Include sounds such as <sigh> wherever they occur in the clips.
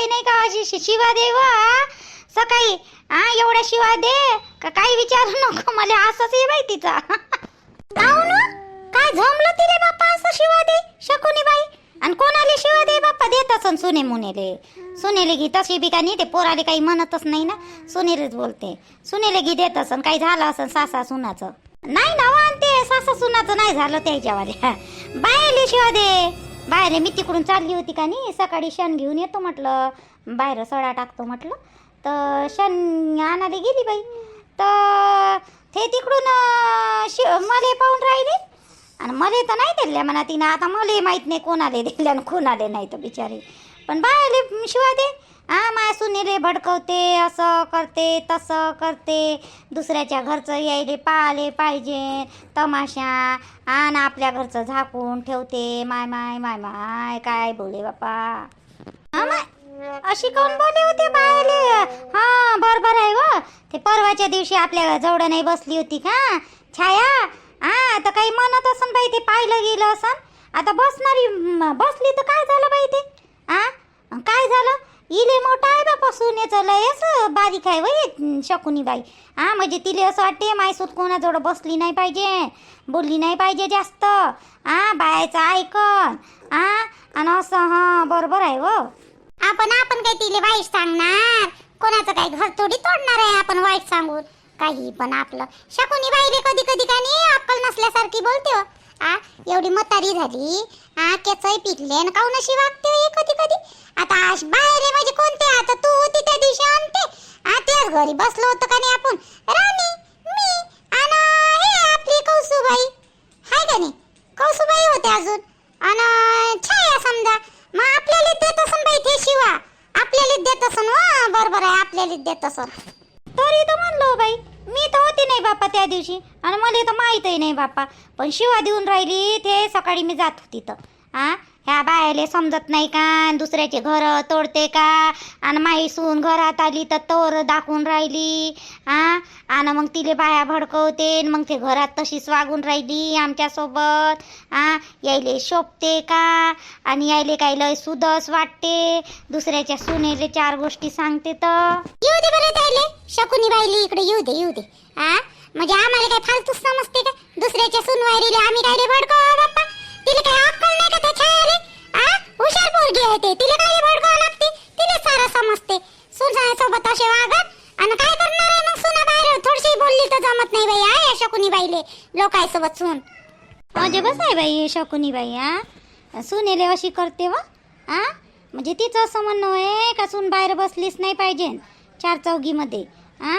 बाई नाही का अशी शिवा दे सकाळी हा एवढ्या शिवा दे का काही विचारू नको मला असंच आहे बाई तिचा. काय जमलं तिले बाप्पा असं शिवा दे शकुनी बाई? आणि कोणाला शिवा दे बाप्पा? देत असन सुने मुनेले. सुनेले घी तशी बी का नाही ते पोराले काही म्हणतच नाही ना. सुनेलेच बोलते. सुनेले घी देत असन काही झालं असन सासा सुनाचं. नाही ना वान ते सासा सुनाचं नाही झालं त्याच्यावाले बायले शिवा दे. बाहेर मी तिकडून चालली होती का नाही सकाळी शेण घेऊन येतो म्हटलं बाहेर सडा टाकतो म्हटलं. तर शेण आणायला गेली बाई. तर ते तिकडून शि मले पाहून राहिले. आणि मले तर नाही दिल्या म्हणा तिनं. आता मला माहीत नाही कोणाले दिल्या आणि कोणाले नाही तर बिचारी. पण बायले शिवा दे. हा माय सुनेले भडकवते असं करते तसं करते. दुसऱ्याच्या घरचं यायले पाहिले पाहिजे. तमाशा आणि आपल्या घरचं झाकून ठेवते. माय माय माय माय काय बोले बापा. हा माय अशी कोण बोले होते बायले? हा बरोबर आहे व. ते परवाच्या दिवशी आपल्या जवळ नाही बसली होती का? छाया हा तर काही म्हणत असन बाई ते पाहिलं गेलं असन. आता बसणारी बसली तर काय झालं बाई ते? हा काय झालं? इले मोठा आहे बापा सुनेचं लयच बारीक आहे वय शकुनी बाई हा म्हणजे तिले असं वाटते मायसूत कोणाजवळ बसली नाही पाहिजे बोलली नाही पाहिजे जास्त. हा बायाचं ऐकन. हा आणि असं हा बरोबर आहे व. आपण आपण काही तिले वाईट सांगणार? कोणाचं काही घर थोडी तोडणार आहे आपण वाईट सांगून? काही पण आपलं. शकुनी बाईले कधी कधी काही नाही अक्कल नसल्यासारखी बोलते हो. आ एवढी म्हातारी झाली. आ केचही पिकले आणि काऊन अशी वागते हो हे कधी कधी? आता आश- बाहेर म्हणजे कोणते? आता तू होती त्या दिवशी आणते आ त्याच घरी बसलो होतो का नाही आपण? राणी मी आणि हे आपली कौसुबाई. हाय का नाही? कौसुबाई होते अजून. आणि छाया समजा. मग आपल्याला देत असन बाई ते शिवा. आपल्याला देत असन वा बरोबर आहे आपल्याला देत असन. तरी तर म्हणलो बाई. मी तर होती नाही बापा त्या दिवशी. आणि मला तर माहीतही नाही बापा पण शिवा देऊन राहिली ते सकाळी मी जात होती तर हा ह्या बायाले समजत नाही का? आणि दुसऱ्याचे घर तोडते का? आणि माई सून घरात आली तर तोर दाखवून राहिली हा आणि मग तिले बाया भडकवते मग ते घरात तशीच वागून राहिली आमच्यासोबत हा यायले शोभते का? आणि यायले काय लय सुदस वाटते. दुसऱ्याच्या सुनेले चार गोष्टी सांगते तर. येऊ दे बरं त्याले. शकुनी बाईली इकडे येऊ दे येऊ दे. हा म्हणजे आम्हाला काय फालतूच समजते का? दुसऱ्याच्या सुनवायरीले आम्ही काय भडकव बाप्पा. तिला काय अक्कल नाही का त्याच्या आले आ? हुशार पोरगी आहे ते. तिला काय भडकावं लागते. तिला सारं समजते. सुनासोबत असे वागत. आणि काय करणार आहे मग सुना बाहेर? थोडीशी बोलली तर जमत नाही बाई आहे शकुनी बाईले लोकांसोबत सुन. अजे बस आहे बाई शकुनी बाई हा सुनेले अशी करते व हा म्हणजे तिचं असं म्हणणं आहे का सून बाहेर बसलीच नाही पाहिजे चार चौघीमध्ये हा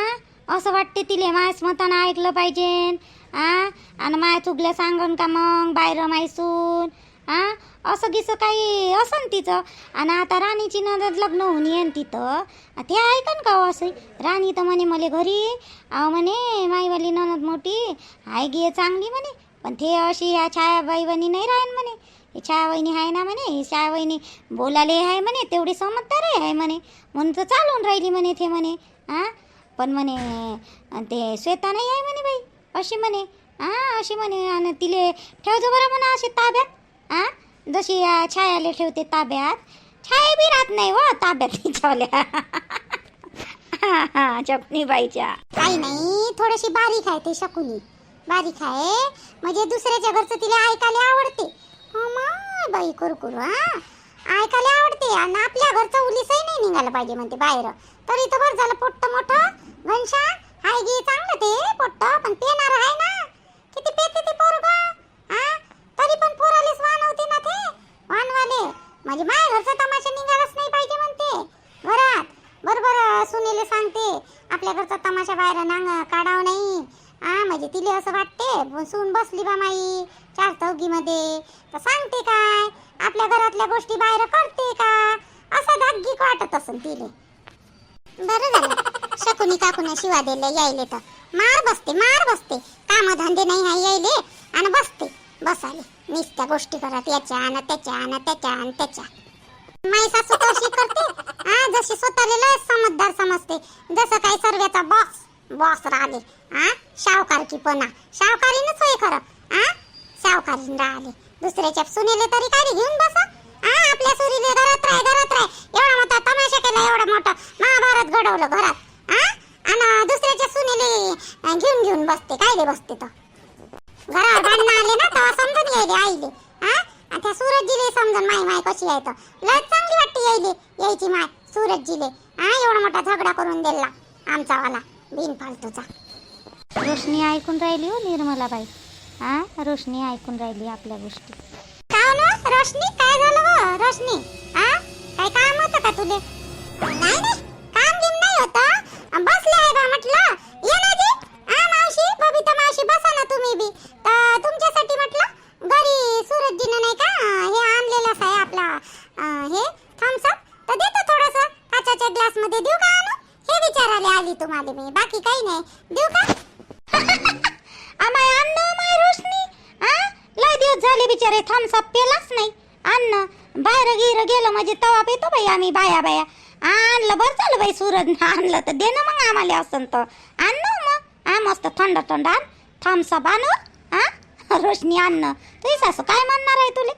असं वाटते तिले मायस मतानं ऐकलं पाहिजे. हा आणि माय चुकल्या सांगन का मग बाहेर मायसून आ? असं गिसं काही असन तिचं? आणि आता राणीची नजर लग्न होऊन येईन तिथं. ते ऐकन का असे असं? राणी तर म्हणे मला घरी. अहो म्हणे माईवाली ननद मोठी. हाय गे चांगली म्हणे. पण ते अशी या छायाबाई वहिनी नाही राहीन म्हणे. हे छायावहिनी आहे ना म्हणे हे छायावहिनी बोलाले आहे म्हणे तेवढी समजदार आहे म्हणे. म्हणून तर चालून राहिली म्हणे ते म्हणे. हां पण म्हणे ते श्वेता नाही आहे म्हणे बाई. अशी म्हणे हा अशी म्हणे आणि तिले ठेवतो बरं म्हणा अशी ताब्यात. हां जशी छायाले ठेवते ताब्यात. छाया बी राहत नाही व ताब्यात तिच्यावल्या. <laughs> हा हा बाईच्या. काही नाही थोडीशी बारीक आहे ते शकुनी. बारीक आहे म्हणजे दुसऱ्याच्या घरचं तिला ऐकायला आवडते. हो बाई कुरकुर हा. ऐकायला आवडते आणि आपल्या घरचं उलीसही नाही निघालं पाहिजे म्हणते बाहेर. तरी तर बरं झालं पोट्ट मोठं. घनशा हाय चांगलं ते पोट्ट पण पेणार आहे ना. किती पेते ते पोरग हा तरी पण पोरालेच वाहन होते ना ते. वाणवाले म्हणजे माय घरचा तमाशा निघालाच नाही पाहिजे म्हणते. घरात बरोबर सुनीले सांगते आपल्या घरचा तमाशा बाहेर नांग काढाव नाही. हा म्हणजे तिले असं वाटते सून बसली बा माई चार चौकीमध्ये तर सांगते काय आपल्या घरातल्या गोष्टी बाहेर करते का? असं धाग्गिक वाटत असेल तिले. बरं झालं. शकुनी काकुने शिवा दिले यायले तर. मार बसते मार बसते. काम धंदे नाही आहे यायले आणि बसते. बसाले नुसत्या गोष्टी करत याच्या आण त्याच्या आण त्याच्या आण त्याच्या. माई सासू तर करते. हा जशी स्वतःला समजदार समजते. जसं काय सर्व्याचा बॉस बॉस राहिले. हा शावकारकीपणा. शावकारीनच होय खरं. हा शावकारीन राहिले. दुसऱ्याच्या सुनेले तरी काय घेऊन बसा. हा आपल्या सुरीले घरात राह घरात राह एवढा मोठा तमाशा केला एवढा मोठा. महाभारत घडवलं घरात. नाही घेऊन घेऊन बसते कायले बसते तर घरा भांडणं आले ना तेव्हा समजून यायले आईले हा? आणि त्या सूरजजीले समजून माय माय कशी आहे तर लस चांगली वाटते यायले यायची माय सूरजजीले. हा एवढा मोठा झगडा करून दिला आमचावाला बिन फालतूचा रोशनी ऐकून राहिली हो निर्मलाबाई. हा रोशनी ऐकून राहिली आपल्या गोष्टी. काय हो रोशनी काय झालं हो? रोशनी हा? काय काम होतं का तुले? नाही नाही काम बिम नाही होतं. बसले आहे बा म्हटलं. बसा बी. तर तुमच्यासाठी म्हटलं घरी सूरजजीनं नाही का हे आणलेलंच आहे आपला हे थम्सअप तर देतो थोडंसं काचाच्या ग्लासमध्ये देऊ का आणू? हे विचारायला आली तुम्हाला मी बाकी काही नाही. देऊ का? <laughs> आमाय अन्न माय रोशनी आ लय दिवस झाले बिचारे थम्सअप पेलाच नाही. अन्न बाहेर गिर गेलं म्हणजे तवा पेतो बाई आम्ही बाया बाया. आणलं बरं झालं बाई सूरज आणलं तर दे ना मग आम्हाला असं तर. आण मग हा मस्त थंड थंड आण. थांब आण हा? रोशनी अन्न तुझी सासू काय म्हणणार आहे तुले?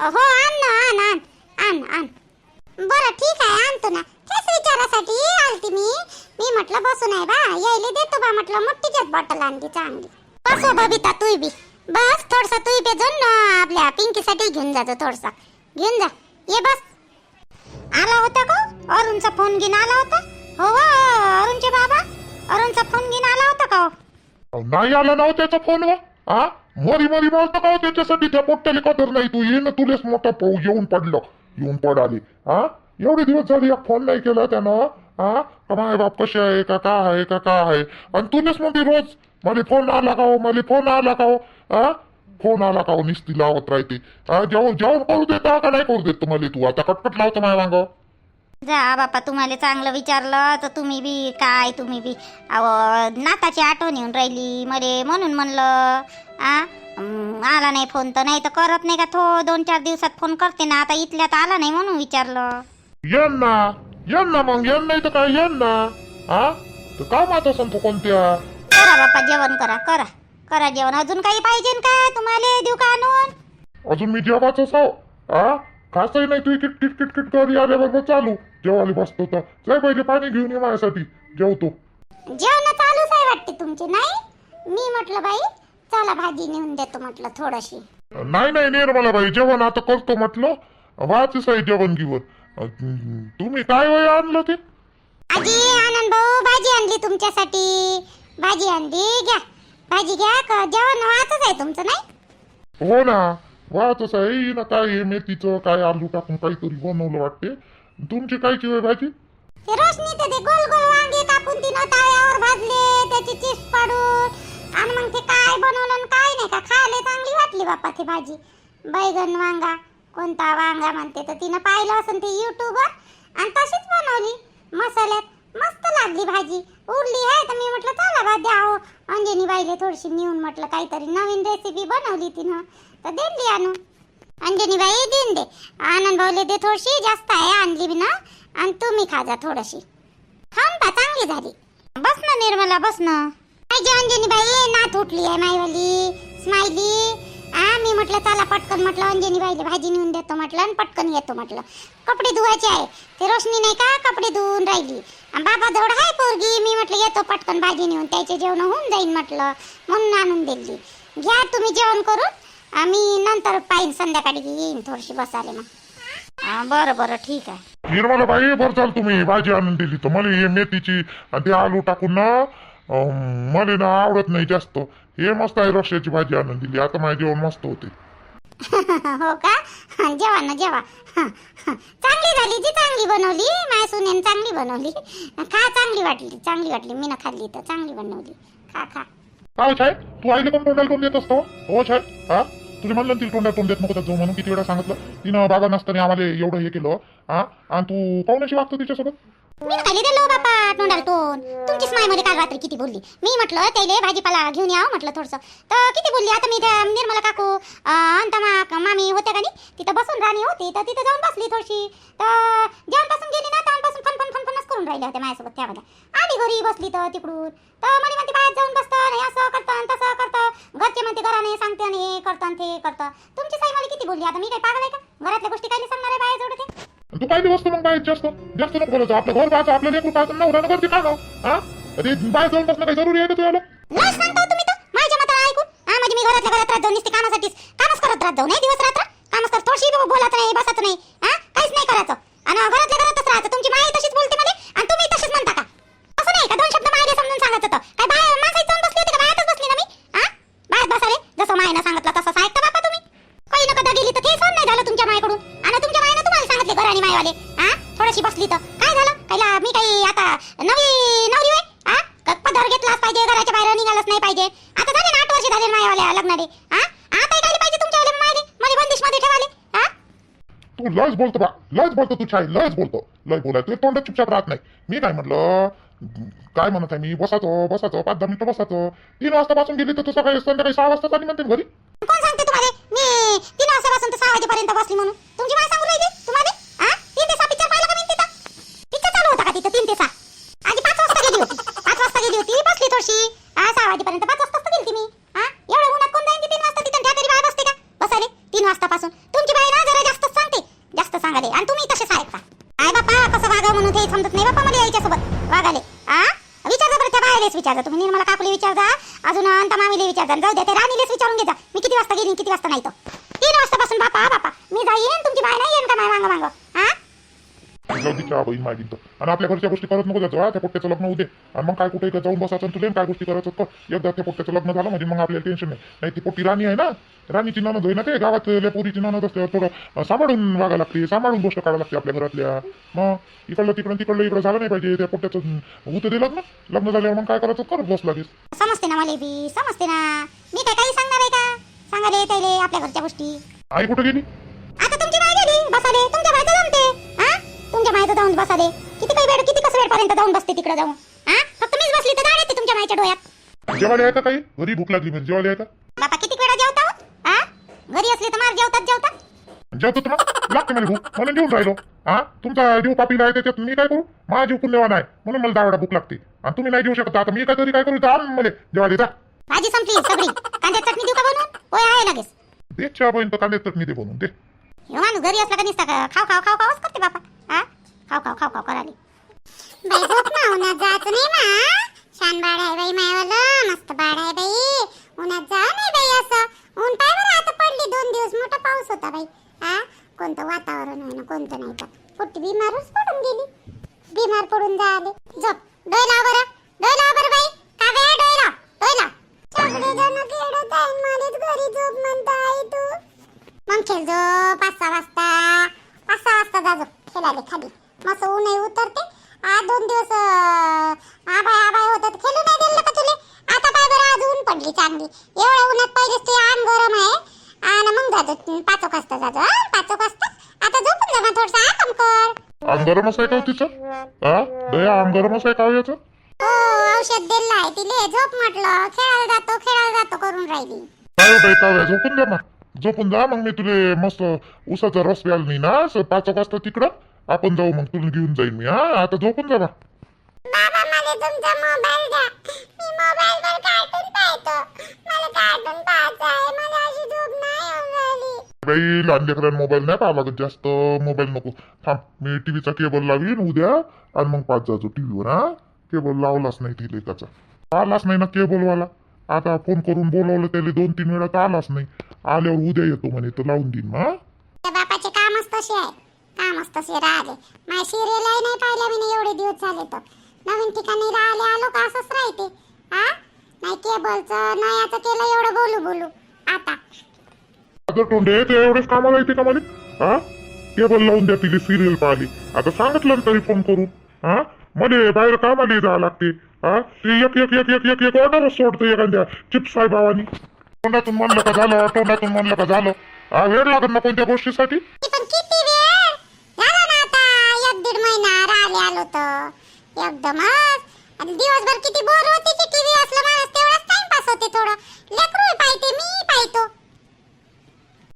हो आण ना आण आण आण आण. बरं ठीक आहे आणतो ना. तेच विचारासाठी आलती मी. मी म्हटलं बसून आहे बा. यायले देतो बा म्हटलं मोठीच्याच बॉटल आणली चांगली. बसो बबिता तू बी. बस थोडसा तू बी जाऊन आपल्या पिंकीसाठी घेऊन जातो थोडसा. घेऊन जा. ये बस. आला होता का? अरुणचा फोन घेऊन आला होता? हो हो, अरुणचे बाबा. अरुणचा फोन घेऊन आला होता का हो? नाही आला ना हो त्याचा फोन वा हा मरी मरी बोलतो का हो त्याच्यासाठी? त्या पोट्याला कदर नाही तू? ये ना तुलेच मोठा पाऊ येऊन पडलं. येऊन पडाले. हा एवढे दिवस झाले या फोन नाही केला त्यानं. हा का माय बाप कसे आहे का का आहे का काय आहे? आणि तुलेच मग रोज मला फोन आला का हो? मला फोन आला का हो? हा फोन आला का हो? निस्ती लावत राहते. हा जेवण जेवण करू देता का नाही करू देत तुम्हाला तू? आता कटकट लावतो माझ्या मागं जा बापा तुम्हाला चांगलं विचारलं तर तुम्ही बी काय तुम्ही बी? अहो नाताची आठवण येऊन राहिली मले म्हणून म्हणलं. आ? आला नाही फोन तर नाही तर करत नाही का थो दोन चार दिवसात फोन करते ना आता इथल्यात आला नाही म्हणून विचारलं. येन ना येन ना मग येन नाही तर काय येन? ना हा तर काय मात असं तू कोणत्या? करा बापा जेवण करा करा. करा जेवण. अजून काही पाहिजे का तुम्हाला देऊ का आणून अजून मी जेवायचं साव हा खासही नाही तू किट किट किट किट आल्याबरोबर चालू. जेवायला बसतो तर. जाय पहिले पाणी घेऊन ये माझ्यासाठी. जेवतो. जेवण चालूच आहे वाटते तुमचे नाही? मी म्हटलं बाई चला भाजी नेऊन देतो म्हटलं थोडीशी. नाही नाही निर्मला बाई जेवण आता करतो म्हटलं. वाचच आहे जेवण घेऊन. तुम्ही काय वय आणलं ते? आजी आनंद भाऊ भाजी आणली तुमच्यासाठी. भाजी आणली घ्या. भाजी घ्या क- जेवण वाचच आहे तुमचं नाही? हो ना वाचच आहे. ना काय हे मेथीचं काय आलू टाकून काहीतरी बनवलं वाटते. तुमची काय वय भाजी ते रोशनी ते ते गोल गोल वांगे कापून तिनं तव्यावर भाजले त्याची चिप्स पाडून. आणि मग ते काय बनवलं आणि काय नाही का खायला चांगली वाटली बाप्पा ती भाजी. बैगन वांगा कोणता वांगा म्हणते तर तिनं पाहिलं असेल ते युट्यूबवर आणि तशीच बनवली. मसाल्यात मस्त लागली भाजी. उरली आहे तर मी म्हटलं चला बा द्या हो. अंजनी बाईले थोडीशी नेऊन म्हटलं काहीतरी नवीन रेसिपी बनवली तिनं. तर दिली आणून. अंजनी बाई देऊन दे. आनंद भाऊले दे थोडीशी जास्त आहे आणली बी ना. आणि तुम्ही खा जा थोडीशी. खाऊन पा चांगली झाली. बस ना निर्मला बस ना. पाहिजे अंजनी बाई नात उठली आहे माईवाली. स्माइली. आ मी म्हटलं चला पटकन म्हटलं अंजनी बाईले भाजी नेऊन देतो म्हटलं आणि पटकन येतो म्हटलं. कपडे धुवायचे आहे. ते रोशनी नाही का कपडे धुवून राहिली? बाबा जवळ आहे पोरगी. मी म्हटलं येतो पटकन भाजी नेऊन. त्याचे जेवण होऊन जाईन म्हटलं. म्हणून आणून दिली. घ्या तुम्ही जेवण करून. आम्ही नंतर पाहिन संध्याकाळी येईन थोडीशी बसाले मग. हा, बरं बरं ठीक आहे. निर्मला बाई बरं चाल तुम्ही. भाजी आणून दिली तर मला हे मेथीची आणि ते आलू टाकून ना अं, मला ना आवडत नाही जास्त. हे मस्त आहे रश्याची भाजी आणून दिली. आता माझे जेवण मस्त होते. <laughs> हो का? जेवा ना जेवा. चांगली झाली जी चांगली बनवली. माझ्या सुनेन चांगली बनवली. खा चांगली वाटली चांगली वाटली. मी ना खाल्ली तर चांगली बनवली. खा खा. काय छाय? तू आईला पण तोंडाला तोंड देत असतो? हो छाय. हा? तुझे म्हणलं ना तिला तोंड देत नको त्यात जाऊ म्हणून किती वेळा सांगितलं तिनं बाबा नसताना आम्हाला एवढं हे केलं हा? आणि तू पाहुण्याशी वागतो तिच्यासोबत? मी खाली दिलो बापा तोंडाला तोंड. तुमचीच मायमध्ये काल रात्री किती बोलली? मी म्हटलं त्याले भाजीपाला घेऊन यावं म्हटलं थोडस. तर किती बोलली? आता मी त्या निर्मला काकू अंत मामी होत्या का नाही? तिथं बसून राणी होती तर तिथं जाऊन बसली थोडीशी. तर जेवणपासून गेली ना तेव्हापासून फन फन फन फनच करून राहिल्या होत्या माझ्यासोबत त्यामध्ये आली घरी बसली तर तिकडून. तर म्हणे म्हणते बाहेर जाऊन बसतं नाही असं करतं तसं करतं. घरचे म्हणते घराने सांगते आणि हे करतं ते करतं. तुमची साई मला किती बोलली? आता मी काही पागल आहे का? घरातल्या गोष्टी काही सांगणार आहे बाहेर जोडते तू काय दिवस मग बाहेर जास्त. जास्त नको बोलायचं. आपलं घर पाहायचं आपलं लेकरू पाहायचं ना नवऱ्यानं करते काय गाव हा? ते बाहेर जाऊन बसणं काही जरुरी आहे का तुला लस सांगता हो तुम्ही तर? माझ्या मताला ऐकून? हा म्हणजे मी घरातल्या घरात राहत जाऊन नुसते कामासाठीच कामच करत राहत जाऊ. नाही दिवस रात्र? आता झाले ना आठ वर्ष झाले मायवाल्या लग्नाले. हा आता काय पाहिजे तुमच्या मायले. मला बंदिशमध्ये ठेवाले. हा तू लयच बोलतो बा. लयच बोलतो तू छाय लयच बोलतो. लय बोलाय तुझ्या तोंडात चुपचाप राहत नाही. मी काय म्हटलं? काय म्हणत आहे मी? बसायचो बसायचो पाच दहा मिनिटं बसायचो. तीन वाजतापासून गेली तर तू सकाळी संध्याकाळी सहा वाजता आली म्हणते घरी? कोण सांगते तुम्हाला? मी तीन वाजतापासून तर सहा वाजेपर्यंत बसली म्हणून. तुमची माय सांगू राहिली? तुम्हाला? हा तीन ते सहा पिक्चर पाहिला का मी तिथं? पिक्चर चालू होता का तिथं? तीन ते सहा. आधी पाच वाजता गेली होती. पाच वाजता गेली होती. बसली थोडीशी हा सहा वाजेपर्यंत पाच वाजता गेली मी. हा एवढ्या उन्हात कोण जाईन तीन वाजता तिथं त्या तरी बाहेर बसते का? बसाले तीन वाजतापासून. तुमची बाई ना जरा जास्तच सांगते. जास्त सांगाले आणि तुम्ही तसे आहेत का? काय बापा कसं वागा म्हणून ते समजत नाही बापा मला याच्यासोबत. वागाले हा विचारजा बरं त्या बाहेरच विचारा तुम्ही निर्मला काकुले विचारजा. अजून अंता मामीले विचारजा. जाऊ द्या ते राणीलेच विचारून घे जा मी किती वाजता गेली किती वाजता नाही तर तीन वाजतापासून बापा बापा मी जाईन तुमची बाय नाही येईन का माय मांग मांग हा जाऊ दे चहा बहीण मागितलं आणि आपल्या घरच्या गोष्टी करत नको हा, त्या पोट्याचं लग्न होते आणि मग काय कुठे इकडे जाऊन बसायचं आणि तुला काय गोष्टी करायचं कर. एकदा त्या पोट्याचं लग्न झालं म्हणजे मग आपल्याला टेन्शन नाही. नाही ती पोटी राणी आहे ना. राणीची ननद होई ना ते. गावातल्या पोरीची ननद असते. थोडं सांभाळून वागा लागते. सांभाळून गोष्ट काढायला लागते आपल्या घरातल्या. मग इकडलं तिकडं तिकडलं इकडं झालं नाही पाहिजे. त्या पोट्याचं होतं ते लग्न. लग्न झाल्यावर मग काय करायचं? करत बस लागेल समजते ना मला बी. समजते ना. मी काय काही सांगणार आहे का? सांगाले त्याले आपल्या घरच्या गोष्टी. आई कुठे गेली? आता तुमची बाय गेली. बसाले तुमच्या बायचं तुमच्या बायचं जाऊन बसाले. किती काही वेळ किती कसं वेळपर्यंत जाऊन बसते तिकडे जाऊन? हा फक्त मीच बसली तर जाणे तुमच्या बायच्या डोळ्यात. जेवायला का काही घरी भूक लागली म्हणजे जेवायला का बापा किती वेळा जेवता हो? हा घरी असले तर मार जेवतात जेवतात. जेवतो तुम्हाला लागते मला भूक. म्हणून जेवून राहिलो. हा तुमचा जीव पापीला आहे त्याच्यात. मी काय करू? माझा जीव पुण्यवान आहे. म्हणून मला दावडा भूक लागते. आणि तुम्ही नाही जेवू शकता. आता मी काय तरी काय करू? तर आण मला जेवायला जा. भाजी संपली सगळी. कांद्यात चटणी देऊ का बनवून? होय आहे लगेच. दे चहा बहीण तर कांदे चटणी दे बनवून दे. ह्यो माणूस घरी असला का निसता का? खाव खाव खाव खावच करते बापा. हा? खाऊ खाव खाव खाव कराले बाई झोप ना उन्हात जायचं नाही ना छान बाळ आहे बाई मायवालं मस्त बाळ आहे बाई. उन्हात जा नाही बाई असं. ऊन पाय बरं आता पडली दोन दिवस. मोठा पाऊस होता बाई. हा? कोणतं वातावरण आहे ना कोणतं नाही का पोटी बिमारच पडून गेली. बिमार पडून जाले झोप. डोय लाव बरं. डोय लाव बरं बाई. का वे डोय लाव. डोय लाव. सगळे जण खेळत आहे मलाच घरी झोप म्हणता आई तू. मग खेळ जो पाच सहा वाजता. पाच सहा वाजता जा खेळाले खाली. मस्त ऊनही उतरते. आ दोन दिवस आबाय आबाय होतात खेळू नाही दिलं का तुले? आता पाय बरं आज ऊन पडली चांगली. एवढ्या उन्हात पहिलेच ते अंग गरम आहे. आणि मग जातो पाच वाजता जातो हा पाच वाजता. आता झोपून जा मग थोडसा आराम कर. अंगरमच आहे का हो तिचं? हा दया आहे का हो याचं? हो औषध दिलं आहे तिले झोप म्हटलं. खेळायला जातो खेळायला जातो करून राहिली. काय बाई काय झोपून जा ना झोपून जा मग मी तुले मस्त उसाचा रस प्याल मी ना असं पाच एक वाजता तिकडं. आपण जाऊ मग तुला घेऊन जाईन मी हा? आता झोपून जा बा. बाबा मला तुमचा मोबाईल द्या. मी मोबाईल वर कार्टून पाहतो. मला कार्टून पाहायचं आहे. मला अशी झोप नाही येऊन राहिली. बाई लहान लेकरांना मोबाईल नाही पाहा लागत जास्त. मोबाईल नको. थांब मी टीव्हीचा केबल लावीन उद्या आणि मग पाच जातो टीव्हीवर हा? केबल लावलाच नाही ती लेकाचा आलाच नाही ना केबलवाला आता फोन करून बोलावलं त्याला दोन तीन वेळा तर आलाच नाही. आल्यावर उद्या येतो म्हणे तर लावून देईन त्या बापाचे कामच तसे आहे कामच तसे राहिले. माझ्या सिरियलही नाही पाहिल्या मी एवढे दिवस झाले तर. नवीन ठिकाणी राहिले आलो का असंच राहते. हा? नाही केबलचं नाही आता केलं एवढं बोलू बोलू. आता. आता तोंडे ते एवढेच कामाला येते का मला हा? केबल लावून द्या तिला सिरियल पाहिली. आता सांगितलं ना तरी फोन करून. हा? मध्ये बाहेर कामाला जावं लागते. हा? ते एक एक एक एक एक एक ऑर्डरच सोडतं एखाद्या चिप्स साहेबावानी तोंडातून म्हणलं का झालं? तोंडातून म्हणलं का झालं? हा वेळ लागत ना कोणत्या गोष्टीसाठी? पण किती वेळ? झाला ना आता. एक दीड महिना राहिले आलो तर एकदमच. आणि दिवसभर किती बोर होते की टीव्ही असलं माणूस तेवढाच टाइमपास होते थोडं. लेकरू पाहते मी पाहतो.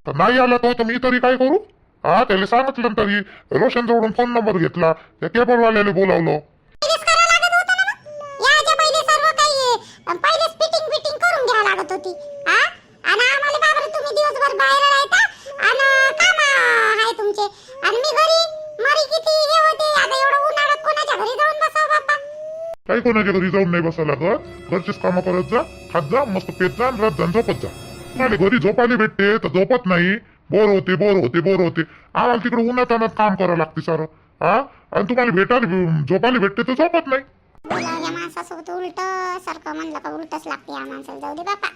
तर नाही आला तो तर मी तरी काय करू? हा त्याला सांगितलं ना तरी रोशन जवळून फोन नंबर घेतला. त्या केबलवाल्याला बोलावलं पहिलेच करावं लागत होतं ना मग याच्या पहिले सर्व काही अं, पहिलेच फिटिंग फिटिंग करून घ्यावं लागत होती हा आणि आम्हाला का बरं राहता आणि काम आहे तुमचे. आणि मी घरी मरी किती हे होते आता एवढं उन्हाळ्यात कोणाच्या घरी जाऊन बसावं बाप्पा? काही कोणाच्या घरी जाऊन नाही बसायला लागत. घरचीच कामं करत जा खात जा मस्त पेत जा आणि रात जा झोपत जा. मला घरी झोपायला भेटते तर झोपत नाही. बोर होते बोर होते बोर होते. आम्हाला तिकडे उन्हात आणत काम करावं लागते सारं. हा आणि तुम्हाला भेटायला झोपायला भेटते तर झोपत नाही. या माणसासोबत उलट सारखं म्हणलं का उलटच लागते या माणसाला. जाऊ दे बापा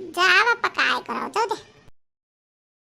जा बाप्पा काय करावं जाऊ दे